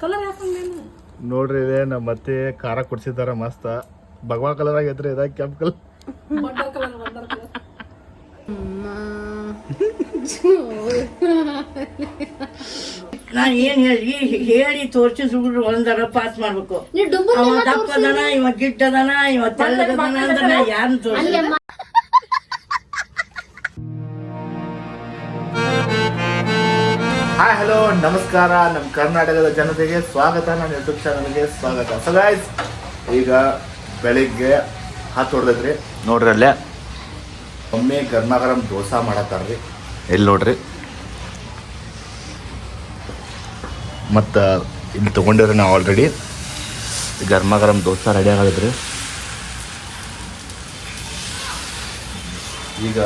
Colour ಯಾಕಂದೇನು ನೋಡ್ರಿ ಇದೆ ನಮ್ಮ ಅತ್ತೆ ಖಾರ ಕೊಡ್ಸಿದಾರ ಮಸ್ತ. ಭಗವಾ ಕಲರ್ ಆಗೈತ್ರಿ ಇದಾಗ ಕೆಂಪ್ ಕಲರ್ ನಾನು ಏನ್ ಹೇಳಿ ಹೇಳಿ ತೋರ್ಸಿಸ್ಬಿಟ್ರು ಒಂದರ ಪಾಸ್ ಮಾಡ್ಬೇಕು. ಅವ ದಪ್ಪ ಅದಾನ ಇವ ಗಿಡ್ಡ ಅದಾನ ಇವ ತೆಳ್ಳಗದಾನ ಅಂದ್ರೆ ಯಾರನ್ನ ತೋರಿಸ ಹಾಯ್ ಹಲೋ ನಮಸ್ಕಾರ. ನಮ್ಮ ಕರ್ನಾಟಕದ ಜನತೆಗೆ ಸ್ವಾಗತ. ನನ್ನ ಯೂಟ್ಯೂಬ್ ಚಾನಲ್ಗೆ ಸ್ವಾಗತ. ಸೊ ಗಾಯ್ಸ್ ಈಗ ಬೆಳಿಗ್ಗೆ ಹತ್ತು ಹೊಡೆದ್ರಿ ನೋಡ್ರಿ ಅಲ್ಲೇ. ಒಮ್ಮೆ ಗರ್ಮ ಗರಂ ದೋಸೆ ಮಾಡತ್ತಾರ್ರಿ. ಎಲ್ಲಿ ನೋಡ್ರಿ? ಮತ್ತು ಇಲ್ಲಿ ತೊಗೊಂಡಿವ್ರಿ ನಾವು ಆಲ್ರೆಡಿ ಗರ್ಮ ಗರಂ ದೋಸೆ ರೆಡಿ ಆಗಿದ್ರಿ ಈಗ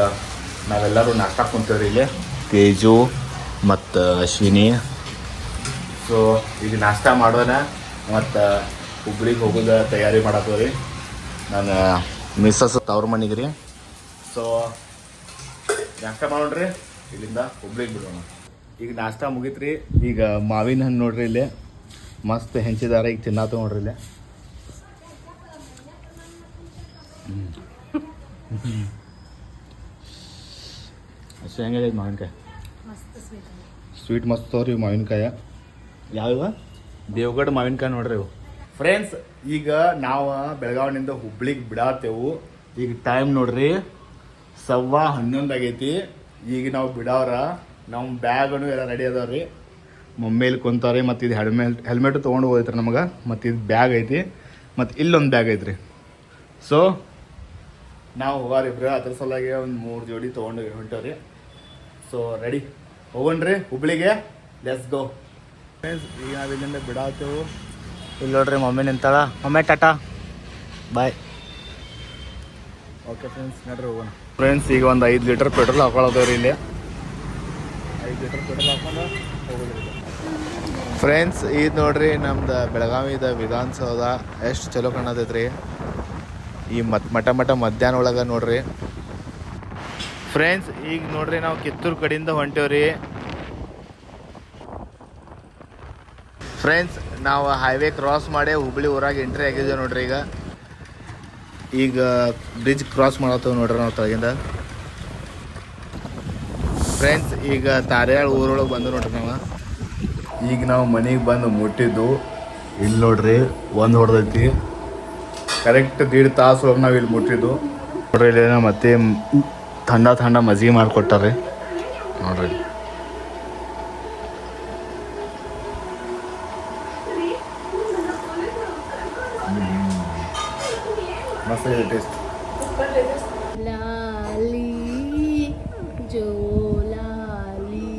ನಾವೆಲ್ಲರೂ ನಾಷ್ಟ ಕುಂತೇವ್ರಿ ಇಲ್ಲಿ. ತೇಜು ಮತ್ತು ಅಶ್ವಿನಿ. ಸೊ ಈಗ ನಾಷ್ಟ ಮಾಡೋಣ. ಮತ್ತು ಹುಬ್ಳಿಗೆ ಹೋಗೋದ ತಯಾರಿ ಮಾಡತ್ತವ್ರಿ ನಾನು ಮಿಸ್ಸಸ್ ತವ್ರ ಮನೆಗೆ ರೀ. ಸೊ ನಾಷ್ಟ ಮಾಡೋಣ್ರಿ. ಇಲ್ಲಿಂದ ಹುಬ್ಳಿಗೆ ಬಿಡೋಣ. ಈಗ ನಾಷ್ಟ ಮುಗೀತ್ರಿ. ಈಗ ಮಾವಿನ ಹಣ್ಣು ನೋಡ್ರಿ ಇಲ್ಲಿ. ಮಸ್ತ್ ಹೆಂಚಿದಾರ ಈಗ ತಿನ್ನ ತಗೊಂಡ್ರಿ ಇಲ್ಲಿ. ಅಷ್ಟು ಹೆಂಗಾಗೈತೆ ಮಾವಿನಕಾಯಿ? ಸ್ವೀಟ್ ಮಸ್ತ್ ತೋರಿ ಮಾವಿನಕಾಯ. ಯಾವ ದೇವಗಢ ಮಾವಿನಕಾಯಿ ನೋಡ್ರಿ ಇವು. ಫ್ರೆಂಡ್ಸ್ ಈಗ ನಾವು ಬೆಳಗಾವಿನಿಂದ ಹುಬ್ಳಿಗೆ ಬಿಡಾತೇವು. ಈಗ ಟೈಮ್ ನೋಡ್ರಿ ಸವ್ವ ಹನ್ನೊಂದು ಆಗೈತಿ. ಈಗ ನಾವು ಬಿಡಾವ್ರ ನಮ್ಮ ಬ್ಯಾಗನು ಎಲ್ಲ ರೆಡಿ ಅದಾವ್ರಿ ಮಮ್ಮೇಲಿ ಕುಂತಾವ್ರಿ ಮತ್ತು ಇದು ಹೆಲ್ಮೆಟ್ ಹೆಲ್ಮೆಟ್ ತೊಗೊಂಡು ಹೋಗೈತ್ರಿ ನಮಗೆ. ಮತ್ತು ಇದು ಬ್ಯಾಗ್ ಐತಿ. ಮತ್ತು ಇಲ್ಲೊಂದು ಬ್ಯಾಗ್ ಐತ್ರಿ. ಸೊ ನಾವು ಹೋಗಾರ ಇಬ್ರು ಅದ್ರ ಸಲುವಾಗಿ ಒಂದು ಮೂರು ಜೋಡಿ ತೊಗೊಂಡು ಹೊಂಟವ್ರಿ. ಸೊ ರೆಡಿ ಹೋಗೋಣ್ರಿ ಹುಬ್ಳಿಗೆ? ಲೆಸ್ ಗೋ ಫ್ರೆಂಡ್ಸ್ ಈಗ ನಾವು ಇಲ್ಲಿಂದ ಬಿಡಾತೇವು ಇಲ್ಲಿ ನೋಡ್ರಿ ಮಮ್ಮಿ ನಿಂತಾಳ. Mummy Tata. Bye okay friends ನೋಡ್ರಿ ಹೋಗೋಣ. ಫ್ರೆಂಡ್ಸ್ ಈಗ ಒಂದು ಐದು ಲೀಟರ್ ಪೆಟ್ರೋಲ್ ಹಾಕೊಳ್ಳೋದವ್ರಿ ಇಲ್ಲಿ. ಐದು ಲೀಟರ್ ಪೆಟ್ರೋಲ್ ಹಾಕೊಂಡು ಹೋಗೋದ್ರಿ ಫ್ರೆಂಡ್ಸ್ ಇದು ನೋಡ್ರಿ ನಮ್ದು ಬೆಳಗಾವಿದ ವಿಧಾನಸೌಧ. ಎಷ್ಟು ಚಲೋ ಕಾಣತೈತ್ರಿ. ಈ ಮತ್ ಮಠ ಮಠ ಮಧ್ಯಾಹ್ನ ಒಳಗೆ ನೋಡ್ರಿ. ಫ್ರೆಂಡ್ಸ್ ಈಗ ನೋಡ್ರಿ ನಾವು ಕಿತ್ತೂರು ಕಡೆಯಿಂದ ಹೊಂಟೇವ್ರಿ. ಫ್ರೆಂಡ್ಸ್ ನಾವು ಹೈವೇ ಕ್ರಾಸ್ ಮಾಡಿ ಹುಬ್ಳಿ ಊರಾಗ ಎಂಟ್ರಿ ಆಗಿದ್ದೇವೆ ನೋಡ್ರಿ ಈಗ. ಈಗ ಬ್ರಿಡ್ಜ್ ಕ್ರಾಸ್ ಮಾಡತ್ತೇವೆ ನೋಡ್ರಿ ನಾವು ತಳಗಿಂದ. ಫ್ರೆಂಡ್ಸ್ ಈಗ ತಾರ್ಯಾಳ ಊರೊಳಗೆ ಬಂದು ನೋಡ್ರಿ ನಾವು. ಈಗ ನಾವು ಮನೆಗೆ ಬಂದು ಮುಟ್ಟಿದ್ದು ಇಲ್ಲಿ ನೋಡ್ರಿ, ಒಂದು ಹೊಡೆದೈತಿ. ಕರೆಕ್ಟ್ ದೀಡ್ ತಾಸು ಒಳಗೆ ನಾವು ಇಲ್ಲಿ ಮುಟ್ಟಿದ್ದು. ನೋಡ್ರಿ ಇಲ್ಲಿ ಮತ್ತೆ ಥಂಡ ಥಂಡ ಮಜ್ಜಿಗೆ ಮಾಡಿಕೊಟ್ಟಾರೆ. ನೋಡ್ರಿ. ಮಸ್ತ್ ಇದೆ ಟೇಸ್ಟ್ ಲಾಲಿ ಜೋಲಾಲಿ.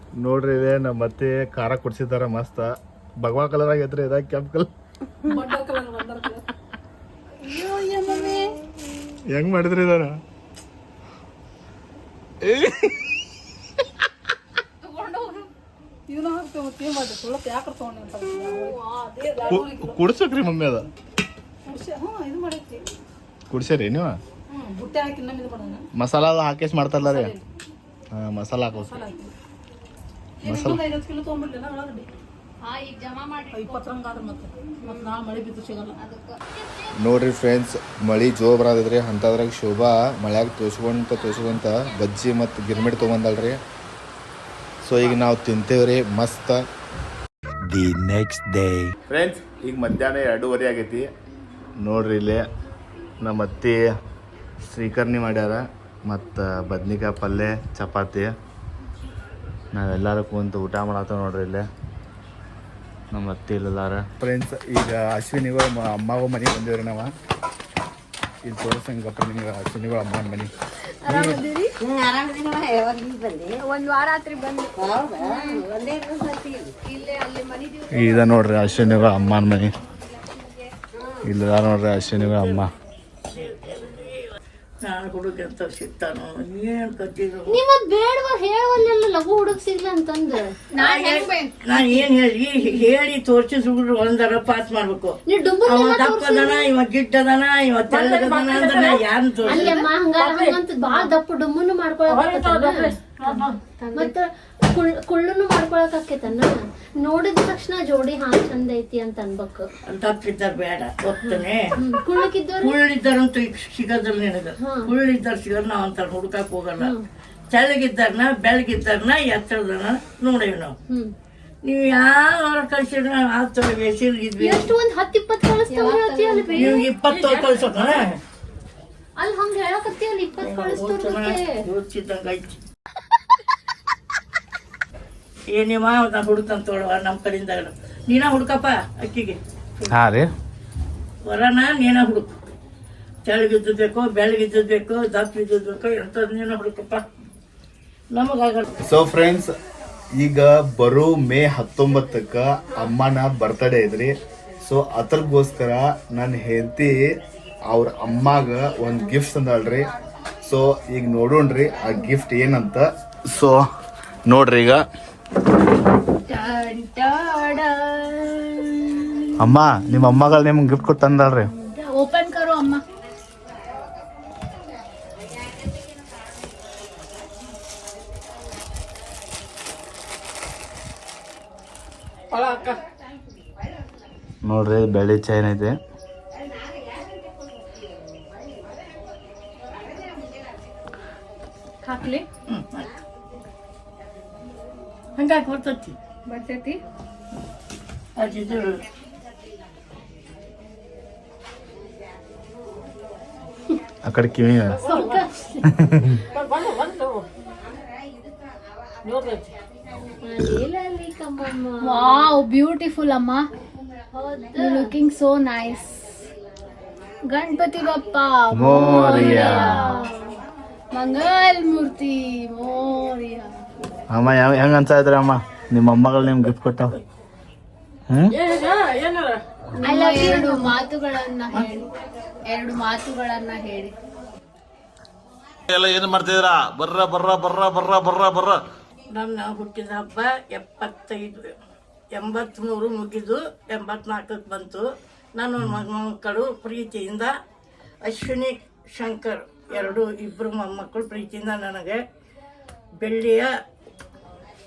ನೋಡ್ರಿ ಇದೆ ನಮ್ಮ ಅತ್ತೆ ಖಾರ ಕೊಡ್ಸಿದಾರ ಮಸ್ತ. ಭಗವಾ ಕಲರ್ ಆಗೈತ್ರಿ ಇದಾಗ ಕೆಂಪ್ ಕಲರ್ ಹೆಂಗ್ ಮಾಡಿದ್ರಿ ಇದಾರ? ಕುಡ್ಸಕ್ರಿ ಮಮ್ಮಿ ಅದ. ಕುಡ್ಸ್ರಿ ನೀವ? ಮಸಾಲ ಹಾಕೇಶ್ ಹಾಕೇಸ್ ಮಾಡ್ತಾರಲ್ಲ ರೀ? ಹಾಂ ಮಸಾಲ ಹಾಕೋ ಮಸಾಲ ಐವತ್ತು ಕಿಲೋ ನೋಡ್ರಿ ಫ್ರೆಂಡ್ಸ್ ಮಳಿ ಜೋ ಬರದ್ರಿ ಅಂಥದ್ರಾಗ ಶೋಭಾ ಮಳ್ಯಾಗ ತೋಸ್ಕೊಂತ ತೋಸ್ಕೊಂತ ಬಜ್ಜಿ ಮತ್ತು ಗಿರ್ಮಿಟ್ ತೊಗೊಂಡಲ್ರಿ ಸೊ ಈಗ ನಾವು ತಿಂತೇವ್ರಿ ಮಸ್ತ್. ದಿ ನೆಕ್ಸ್ಟ್ ಡೇ ಫ್ರೆಂಡ್ಸ್ ಈಗ ಮಧ್ಯಾಹ್ನ ಎರಡೂವರೆ ಆಗೈತಿ. ನೋಡ್ರಿ ಇಲ್ಲಿ ನಮ್ಮ ಅತ್ತೆ ಶ್ರೀಕರ್ಣಿ ಮಾಡ್ಯಾರ. ಮತ್ತು ಬದ್ನಿಕಾಯಿ ಪಲ್ಯ ಚಪಾತಿ. ನಾವೆಲ್ಲರೂ ಕುಂತು ಊಟ ಮಾಡತ್ತೇವೆ ನೋಡ್ರಿ ಇಲ್ಲೇ. ನಮ್ಮ ಅತ್ತೆ ಇಲ್ಲದಾರ. ಫ್ರೆಂಡ್ಸ್ ಈಗ ಅಶ್ವಿನಿಗಳು ಅಮ್ಮಗೂ ಮನೆಗೆ ಬಂದಿವ್ರಿ ನಾವು. ಇಲ್ಲಿ ತೋರಿಸಂಗಪ್ಪ ನಿಮ್ಗೆ ಅಶ್ವಿನಿಗಳು ಅಮ್ಮನ ಮನೆ. ಇದ ನೋಡ್ರಿ ಅಶ್ವಿನಿಗಳ ಅಮ್ಮನ ಮನೆ. ಇಲ್ಲದ ನೋಡ್ರಿ ಅಶ್ವಿನಿಗಳ ಅಮ್ಮ. ನಾನು ಹುಡುಗಂತ ಸಿಗ್ತಾನೋ? ಏನು ಕತ್ತಿದ್ರು ನಿಮ್ಮದ್ ಬೇಡವಾ ಹೇಳವಲ್ಲೆಲ್ಲ ಲಘು ಹುಡುಗ ಸಿಗ್ಲ ಅಂತಂದ ನಾನು ಏನು ಹೇಳಿ ಹೇಳಿ ತೋರ್ಸಿಸ್ ಹುಡುಗರು ಒಂದರ ಪಾಸ್ ಮಾಡ್ಬೇಕು. ನೀ ಡುಂಬು ಅವ ದಪ್ಪದನ ಇವ ಗಿಡ್ಡದನ ಇವ ತೆಳ್ಳಗದನ ಅಂದ್ರೆ ಯಾರನ್ನ ತೋರಿಸಿ ಅಲ್ಲಮ್ಮ ಹಂಗಾರ ಹಂಗಂತ ಬಾಳ ದಪ್ಪ ಡುಂಬುನು ಮಾಡ್ಕೊಳಕ ಮತ್ತ ಕುಳ್ ಕುಳ್ಳುನು ಮಾಡ್ಕೊಳಕ್ ಆಕೇತನ ನೋಡಿದ ತಕ್ಷಣ ಜೋಡಿ ಹಾ ಚಂದ ಐತಿ ಅಂತ ಅನ್ಬೇಕು. ತಪ್ಪಿದ್ದಾರ ಬೇಡ ಹ್ಮ್ ಕುಳ್ಳಕ್ಕಿದ್ದವ್ರು? ಕುಳ್ಳಿದ್ದಾರಂತೂ ಈಗ ಸಿಗೋದಿಲ್ಲ ನಿನಗ. ಕುಳ್ಳಿದ್ದಾರ ಸಿಗೋದು ನಾವು ಅಂತ ಹುಡ್ಕಕ್ ಹೋಗಲ್ಲ. ತೆಳಗಿದ್ದಾರನ ಬೆಳಗಿದ್ದಾರನ ಎತ್ತರದನ ನೋಡೇವಿ ನಾವು. ನೀವು ಯಾವ ಕಳ್ಸಿದ್ರ ಹತ್ತು ಬೇಸಿರ್ಗಿದ್ವಿ ಎಷ್ಟು ಒಂದ್ ಹತ್ತು ಇಪ್ಪತ್ತು ಕಳಿಸ್ತಾವ ನೀವು ಇಪ್ಪತ್ತು ಕಳ್ಸೋಕನ? ಅಲ್ಲಿ ಹಂಗ ಹೇಳಕತ್ತಿ ಇಪ್ಪತ್ತು ಇಪ್ಪತ್ ಕಳಿಸ್ತಾರ ಯೋಚಿಸಿದಂಗ ಐತಿ ಏನಿವ ನಾ ಹುಡುಕಂತ ತೊಳವ ನಮ್ಮ ಕಡೆಯಿಂದ ನೀನ ಹುಡುಕಪ್ಪ ಅಕ್ಕಿಗೆ. ಹಾಂ ರೀ. ವರನ ನೀನ ಹುಡುಕು. ತೆಳಗಿದ್ದು ಬೇಕು ಬೆಳಗಿದ್ದು ಬೇಕು ದಪ್ಪ ಇದ್ದದ್ದು ಬೇಕು ಎಂಥದ್ದು ನೀನ ಹುಡುಕಪ್ಪ. ನಮಗಾಗಲ್ಲ. ಸೊ ಫ್ರೆಂಡ್ಸ್ ಈಗ ಬರೋ ಮೇ ಹತ್ತೊಂಬತ್ತಕ್ಕ ಅಮ್ಮನ ಬರ್ತಡೇ ಐತ್ರಿ. ಸೊ ಅದ್ರಗೋಸ್ಕರ ನನ್ನ ಹೆಂಡತಿ ಅವ್ರ ಅಮ್ಮಾಗ ಒಂದು ಗಿಫ್ಟ್ ತಂದಳ್ರಿ ಸೊ ಈಗ ನೋಡೋಣ್ರಿ ಆ ಗಿಫ್ಟ್ ಏನಂತ. ಸೊ ನೋಡ್ರಿ ಈಗ. ಅಮ್ಮ ನಿಮ್ಮ ಅಮ್ಮಗಳು ನಿಮ್ಗೆ ಗಿಫ್ಟ್ ಕೊಟ್ಟು ತಂದಲ್ರಿ ಓಪನ್ ಕರು ಅಮ್ಮ. ನೋಡ್ರಿ ಬೆಳ್ಳಿ ಚೈನ್ ಐತೆ. ಹಂಗಾಗಿ ಬರ್ತೈತಿ. ಬರ್ತೈತಿ. ಅದಿದು ಆ ಕಡೆ ಕಿವಿ. ವಾವ್ ಬ್ಯೂಟಿಫುಲ್ ಅಮ್ಮ. Looking so nice Ganapati Bappa Morya. Mangal Murti Morya ಅಮ್ಮ ಯಾವ ಹೆಂಗ ಅಂತ ಇದ್ರ ಅಮ್ಮ? ನಿಮ್ಮ ಅಮ್ಮಗಳು ನಿಮ್ಗೆ ಗಿಫ್ಟ್ ಕೊಟ್ಟಾವ ಹ್ಮ್? ನಿಮ್ಮ ಎರಡು ಮಾತುಗಳನ್ನ ಹೇಳಿ. ಎರಡು ಮಾತುಗಳನ್ನ ಹೇಳಿ. ಎಲ್ಲ ಏನು ಮಾಡ್ತಿದ್ದೀರಾ? ಬರ್ರ ಬರ್ರ ಬರ್ರ ಬರ್ರ ಬರ್ರ ಬರ್ರ. ನನ್ನ ಹುಟ್ಟಿದ ಹಬ್ಬ ಎಪ್ಪತ್ತೈದು ಎಂಬತ್ತ್ಮೂರು ಮುಗಿದು ಎಂಬತ್ನಾಲ್ಕಕ್ಕೆ ಬಂತು. ನನ್ನ ಮೊಮ್ಮಕ್ಕಳು ಪ್ರೀತಿಯಿಂದ ಅಶ್ವಿನಿ ಶಂಕರ್ ಎರಡು ಇಬ್ಬರು ಮೊಮ್ಮಕ್ಕಳು ಪ್ರೀತಿಯಿಂದ ನನಗೆ ಬೆಳ್ಳಿಯ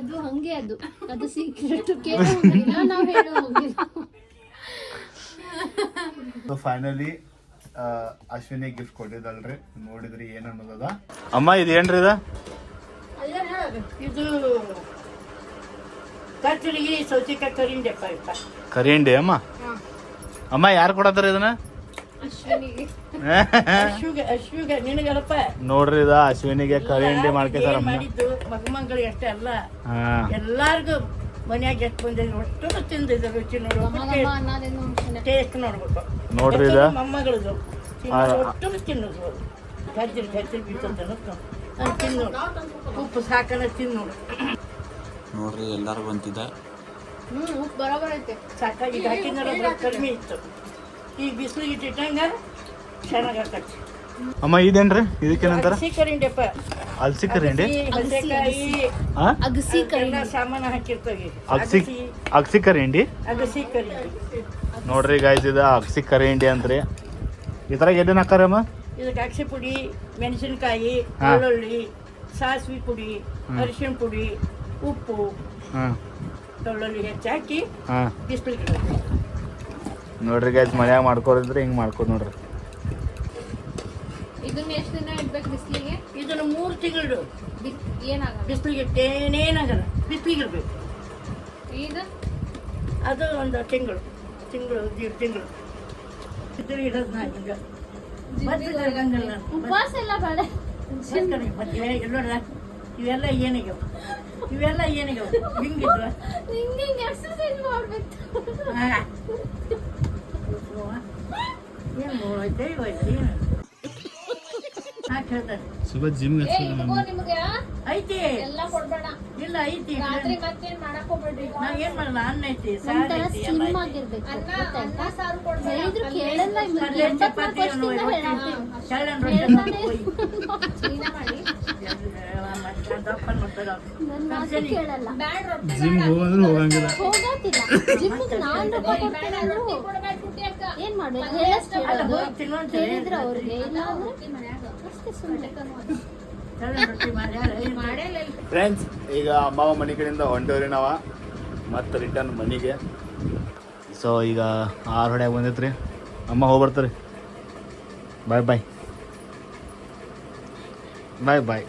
ಅದು ಹಂಗೆ ಅದು. ಅದು ಸೀಕ್ರೆಟ್ ಕೇಳೋ ಹಂಗಿಲ್ಲ ನಾವ್ ಹೇಳೋ ಹಂಗಿಲ್ಲ ಸೊ ಫೈನಲಿ ಅಶ್ವಿನಿ ಗಿಫ್ಟ್ ಕೊಟ್ಟಿದ್ದಲ್ರಿ. ನೋಡಿದ್ರಿ ಏನ್ ಅನ್ನೋದದ? ಅಮ್ಮ ಇದು ಏನ್ರಿ ಇದ? ಇದು ಕಚ್ಚಲಿಗೆ ಸೌತೆಕಾಯಿ ಕರಿಂಡೆಪ್ಪ ಇಪ್ಪ ಕರಿಂಡಿ ಅಮ್ಮ? ಅಮ್ಮ ಯಾರು ಕೊಡತ್ತಾರ ಇದನ್ನ? ನೋಡ್ರಿ ಇದ ಅಶ್ವಿನಿಗೆ ಕರಿಂಡಿ ಮಾಡ್ಕೊತಾರಮ್ಮ ಮಾಡಿದ್ದು? ಮಗಮಂಗಳು ಎಷ್ಟೇ ಅಲ್ಲ. ಎಲ್ಲಾರ್ಗು ಮನ್ಯಾಗ ಎಷ್ಟು ಬಂದಿದ್ರು ಅಷ್ಟು ತಿಂದಿದ್ದು ರುಚಿ ನೋಡ್ಬೇಕು ಟೇಸ್ಟ್ ನೋಡ್ಬೇಕು. ನೋಡ್ರಿ ಇದ. ಮೊಮ್ಮಗಳದು. ಒಟ್ಟು ತಿನ್ನೋದು. ಗಜ್ಜರಿ ಗಜ್ಜರಿ ಬಿತ್ತಂತ ತಿನ್ನು ಉಪ್ಪು ಸಾಕನ ತಿನ್ನು ನೋಡ್ರಿ ಎಲ್ಲಾರು ಬಂತಿದ್ದ ಹ್ಮ್ ಉಪ್ಪು ಬರೋಬರ ಐತೆ. ಸಾಕಾಗಿ ಹಾಕಿದ್ರೆ ಕಡಿಮೆ ಇತ್ತು. ಈಗ ಬಿಸಿಲಿಗೆ ಇಟ್ಟಿಟ್ಟಂಗ ಚೆನ್ನಾಗಾಕತಿ ಅಮ್ಮ ಇದೇನ್ರಿ? ಇದಕ್ಕೇನಂತಾರ ಹಸಿ ಕರಿಂಡೆಪ್ಪ ಅಲ್ಸಿ ಕರಿಂಡಿ? ಹಸಿ ಹಸೆಕಾಯಿ ಅಗಸಿ ಕರಿ ಸಾಮಾನು ಹಾಕಿರ್ತವೆ. ಅಗ್ಸಿ ಅಗ್ಸಿ. ಕರಿಂಡಿ? ಅಗಸಿ ಕರಿಂಡಿ. ನೋಡ್ರಿ ಗಾಯ್ಸ್ ಇದು ಅಗಸಿ ಕರಿಂಡಿ ಅಂತ್ರಿ. ಇದ್ರಾಗ ಏನೇನು ಹಾಕಾರಮ್ಮ ಇದಕ್ಕೆ ಅಕ್ಷಿ ಪುಡಿ ಮೆಣಸಿನಕಾಯಿ. ಬೆಳ್ಳುಳ್ಳಿ ಸಾಸಿವೆ ಪುಡಿ ಅರಿಶಿಣ ಪುಡಿ ಉಪ್ಪು. ಹಾಂ ಬೆಳ್ಳುಳ್ಳಿ ಹೆಚ್ಚಾಕಿ ಹಾಂ. ಬಿಸಿಲಿಗೆ ನೋಡ್ರಿ ಗೈಸ್ ಮನ್ಯಾಗ ಮಾಡ್ಕೋರಿದ್ರೆ ಹಿಂಗೆ ಮಾಡ್ಕೊ ನೋಡ್ರಿ. ಇದನ್ನ ಎಷ್ಟು ದಿನ ಇಡ್ಬೇಕು ಬಿಸಿಲಿಗೆ? ಇದನ್ನು ಮೂರು ತಿಂಗಳು ಏನಾಗಲ್ಲ? ಬಿಸಿಲಿಗೆ ಇಟ್ಟೇನೇನಾಗಲ್ಲ ಬಿಸಿಲಿಗೆ ಇಡಬೇಕು ಈಗ? ಅದು ಒಂದು ತಿಂಗಳು. ತಿಂಗಳು ದೀಡ್ ತಿಂಗಳು. ಇದ್ರೆ ಇಡೋದು ನಾ ಈಗ. ಉಪವಾಸ ಎಲ್ಲ ಬೇಡ ಎಲ್ಲೋಡ್ರ ಇವೆಲ್ಲ ಏನಿಗವ ಇವೆಲ್ಲ ಏನಿಗವ ಹಿಂಗಿದ್ವ? ಹಿಂಗೆ ಎಕ್ಸರ್ಸೈಸ್ ಮಾಡ್ಬೇಕು ಏನು ಹೋಯ್ತೆ ಹೋಯ್ತು ಏನು ಹಾಕಿ ಹೇಳ್ತಾರೆ ಸುಬ ಜಿಮ್ ಐತಿ. ಎಲ್ಲ ಕೊಡ್ಬೇಡ. ಇಲ್ಲ ಐತಿ. ರಾತ್ರಿ ಮತ್ತೇನ್ ಮಾಡಕ್ ಹೋಗ್ಬೇಡ್ರಿ ಏನ್ ಮಾಡಲ್ಲ ಅನ್ನ ಐತಿ ಸಾರು ಐತಿ ಎಲ್ಲ ಸ್ಲಿಮ್ ಐತಿ. ಆಗಿರ್ಬೇಕು ಅನ್ನ ಅನ್ನ ಸಾರು ಕೊಡ್ಬೇಡ. ಹೇಳಿದ್ರು ಕೇಳಲ್ಲ ಇವ್ರು. ಪಲ್ಯ, ಎಂಬತ್ನಾಲ್ಕು ಚಪಾತಿ, ವರ್ಷದಿಂದ ರೊಟ್ಟಿ, ಹೇಳ್ತೀನಿ. ರೊಟ್ಟಿ ಹೇಳ್ತಾನೆ ಕೊಯ್. ಚೀನ ಮಾಡಿ ಮತ್ತೆ ದಪ್ಪನ್ ಮಾಡ್ತಾರೆ ಅವ್ರು. ನನ್ ಮಾತು ಕೇಳಲ್ಲ. ಬ್ಯಾಡ್ ರೊಟ್ಟಿ ಜಿಮ್ ಹೋಗಂದ್ರೆ ಹೋಗಂಗಿಲ್ಲ. ಹೋಗತ್ತಿಲ್ಲ ನಾನ್ ರೊಕ್ಕ ಕೊಡ್ತೀನಿ ಅಂದ್ರು ಕೊಡ್ಬೇಡ ಏನ್ ಮಾಡೋದು ಹೇಳಿದ್ರ. ಅವ್ರಿಗೆ ಅಷ್ಟೇ ಸುಮ್ಮನೆ. ಫ್ರೆಂಡ್ಸ್ ಈಗ ಅಮ್ಮವ ಮನೆ ಕಡೆಯಿಂದ ಹೊಂಟವ್ರಿ ನಾವ. ಮತ್ತೆ ರಿಟರ್ನ್ ಮನೆಗೆ. ಸೊ ಈಗ ಆರು ಹೊಡೆಯಾಗ ಬಂದೈತ್ರಿ. ಅಮ್ಮ ಹೋಗಿ ಬರ್ತಾರೆ. ಬಾಯ್ ಬಾಯ್ ಬಾಯ್ ಬಾಯ್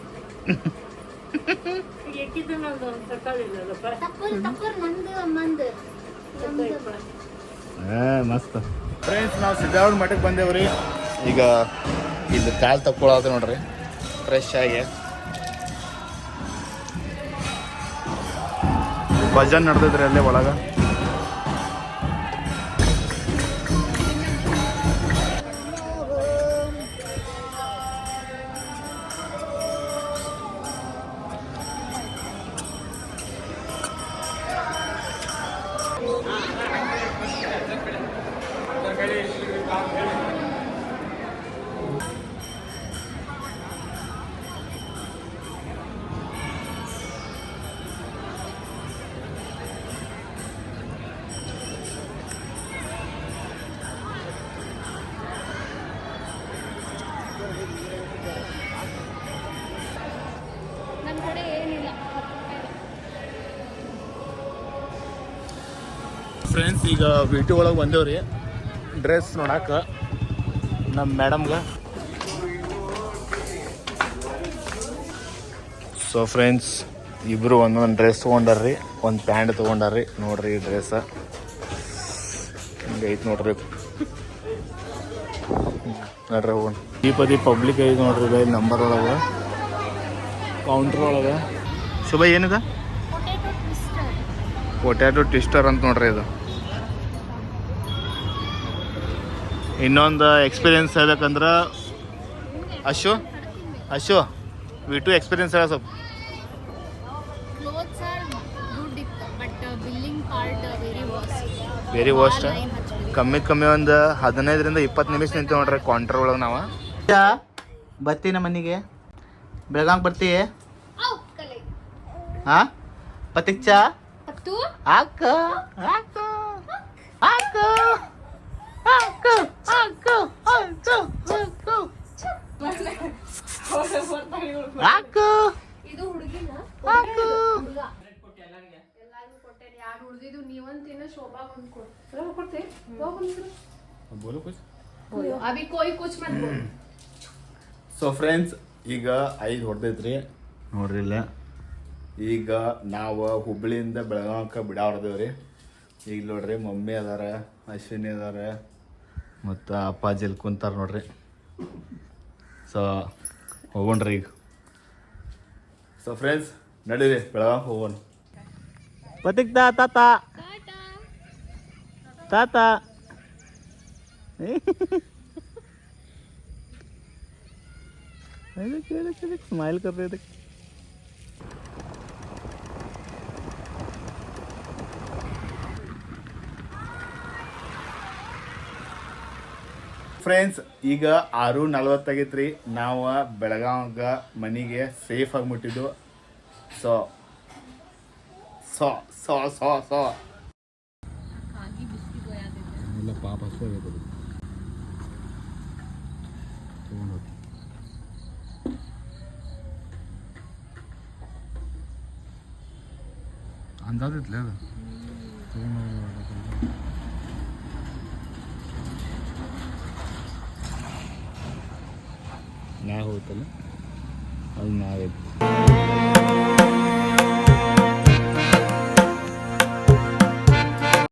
ಹಾಂ ಮಸ್ತ್. ಫ್ರೆಂಡ್ಸ್ ನಾವು ಸಿದ್ದಾವಣ ಮಠಕ್ಕೆ ಬಂದೇವ್ರಿ ಈಗ ಇಲ್ಲಿ ಕಾಲು ತಕ್ಕೊಳ್ಳೋದು ನೋಡ್ರಿ. ಫ್ರೆಶ್ ಆಗಿ. ಭಜನ್ ನಡೆದಿದ್ರಿ ಅಲ್ಲೇ ಒಳಗೆ. ಫ್ರೆಂಡ್ಸ್ ಈಗ ವಿಟಿ ಒಳಗೆ ಬಂದೇವ್ರಿ. ಡ್ರೆಸ್ ನೋಡಕ್ಕೆ ನಮ್ಮ ಮೇಡಮ್ಗೆ ಸೊ ಫ್ರೆಂಡ್ಸ್ ಇಬ್ಬರು ಒಂದೊಂದು ಡ್ರೆಸ್ ತೊಗೊಂಡಾರ್ರಿ ಒಂದು ಪ್ಯಾಂಟ್ ತೊಗೊಂಡಾರ್ರಿ. ನೋಡ್ರಿ ಈ ಡ್ರೆಸ್ ಹಿಂಗೆ ಐತೆ ನೋಡ್ರಿ. ನೋಡ್ರಿ ಹೋಗೋಣ ದೀಪದಿ ಪಬ್ಲಿಕ್ ಐತೆ ನೋಡ್ರಿ ಇದು ನಂಬರ್ ಒಳಗೆ. ಕೌಂಟ್ರ್ ಒಳಗೆ. ಶುಭ ಏನಿದೆ? ಪೊಟ್ಯಾಟೊ ಟ್ವಿಸ್ಟರ್ ಅಂತ ನೋಡ್ರಿ ಇದು. ಇನ್ನೊಂದು ಎಕ್ಸ್ಪೀರಿಯನ್ಸ್ ಹೇಳ್ಬೇಕಂದ್ರೆ Ashu Ashu we to experience ಹೇಳ ಸ್ವಲ್ಪ. Clothes are good but billing part very worst very worst ಕಮ್ಮಿ ಕಮ್ಮಿ ಒಂದು ಹದಿನೈದರಿಂದ ಇಪ್ಪತ್ತು ನಿಮಿಷ ನಿಂತು ನೋಡ್ರಿ ಕೌಂಟರ್ ಒಳಗೆ ನಾವು. ಬರ್ತೀನ ಮನೆಗೆ? ಬೆಳಗಾಂಗೆ ಬರ್ತೀಯ? ಹಾಂ ಪತಿಕ್ ಚಾ? ಆಕ ಹಾಕ ಹಾಕ ಹಾಕ ಇದು ಹುಡುಗಿನ? ಹಾಕ ಯಾರು ಉಳ್ದಿದ್ದು ನೀವಂತಿನ ಶೋಭಾ ಬಂದ್ ಕೊಡು. ಕೊಡ್ತೆ ಅಭಿ ಕೋಯಿ ಕುಚ್ ಮತ್ ಬೋಲ್. ಸೊ ಫ್ರೆಂಡ್ಸ್ ಈಗ ಐದು ಹೊಡೆದೈತ್ರಿ. ನೋಡ್ರಿಲ್ಲ. ಈಗ ನಾವು ಹುಬ್ಳಿಯಿಂದ ಬೆಳಗಾವಕ್ಕೆ ಬಿಡಾಡ್ದೇವ್ರಿ ಈಗ ನೋಡ್ರಿ ಮಮ್ಮಿ ಅದಾರ ಅಶ್ವಿನಿ ಅದಾರ ಮತ್ತು ಅಪ್ಪಾಜಿ ಇಲ್ಲಿ ಕುಂತಾರೆ ನೋಡ್ರಿ. ಸೊ ಹೋಗೋಣ್ರಿ ಈಗ. ಸೊ ಫ್ರೆಂಡ್ಸ್ ನಡೀರಿ, ಬೆಳಗಾಂ ಹೋಗೋಣ. ಬದುಕ್ದ ತಾತ ತಾತ ಸ್ಮೈಲ್ ಕರ್ರಿ ಇದಕ್ಕೆ. ಫ್ರೆಂಡ್ಸ್ ಈಗ ಆರು ನಲ್ವತ್ತಾಗೈತ್ರಿ. ನಾವು ಬೆಳಗಾವಾಗ ಮನೆಗೆ ಸೇಫ್ ಆಗಿ ಮುಟ್ಟಿದ್ದು ಸೊ ಸೊ ಸೊ ಸೊ ಅಂದಾಜಿತ್ಲೆ ಅದು? ನ್ಯಾಯ ಹೋಗುತ್ತಲ್ಲ ಅದು ನ್ಯಾಯ ಐತಿ